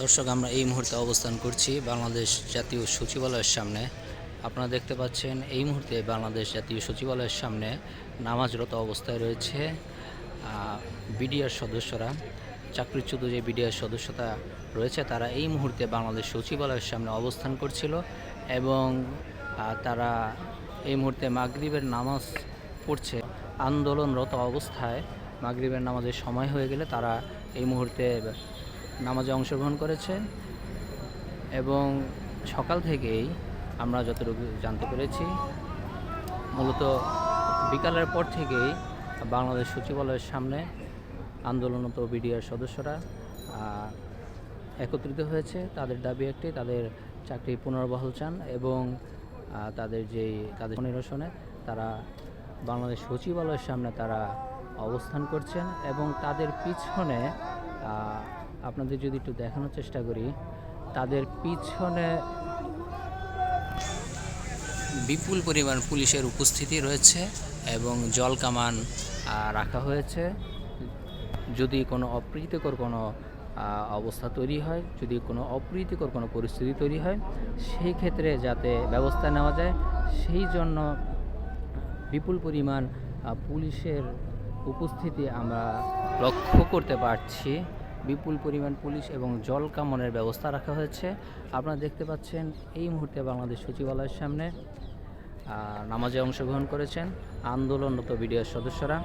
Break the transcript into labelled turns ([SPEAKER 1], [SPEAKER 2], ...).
[SPEAKER 1] দর্শক, আমরা এই মুহূর্তে অবস্থান করছি বাংলাদেশ জাতীয় সচিবালয়ের সামনে। আপনারা দেখতে পাচ্ছেন, এই মুহূর্তে বাংলাদেশ জাতীয় সচিবালয়ের সামনে নামাজরত অবস্থায় রয়েছে বিডিআর সদস্যরা। চাকরিচ্যুত যে বিডিআর সদস্যতা রয়েছে, তারা এই মুহূর্তে বাংলাদেশ সচিবালয়ের সামনে অবস্থান করছিল এবং তারা এই মুহূর্তে মাগরিবের নামাজ পড়ছে। আন্দোলনরত অবস্থায় মাগরিবের নামাজের সময় হয়ে গেলে তারা এই মুহূর্তে নামাজে অংশগ্রহণ করেছে এবং সকাল থেকেই আমরা যতটুকু জানতে পেরেছি, মূলত বিকালের পর থেকেই বাংলাদেশ সচিবালয়ের সামনে আন্দোলনত বিডিআর সদস্যরা একত্রিত হয়েছে। তাদের দাবি একটি, তাদের চাকরি পুনর্বহাল চান এবং তাদের যেই, তাদের নিরসনে তারা বাংলাদেশ সচিবালয়ের সামনে তারা অবস্থান করছেন এবং তাদের পিছনে আপনাদের যদি একটু দেখানোর চেষ্টা করি, তাদের পিছনে বিপুল পরিমাণ পুলিশের উপস্থিতি রয়েছে এবং জল কামান রাখা হয়েছে। যদি কোনো অপ্রীতিকর কোনো অবস্থা তৈরি হয়, যদি কোনো অপ্রীতিকর কোনো পরিস্থিতি তৈরি হয়, সেই ক্ষেত্রে যাতে ব্যবস্থা নেওয়া যায়, সেই জন্য বিপুল পরিমাণ পুলিশের উপস্থিতি আমরা লক্ষ্য করতে পারছি। বিপুল পরিমাণ পুলিশ এবং জল কামনের ব্যবস্থা রাখা হয়েছে। আপনারা দেখতে পাচ্ছেন, এই মুহূর্তে বাংলাদেশ সচিবালয়ের সামনে নামাজে অংশগ্রহণ করেছেন আন্দোলনরত বিডিআর সদস্যরা।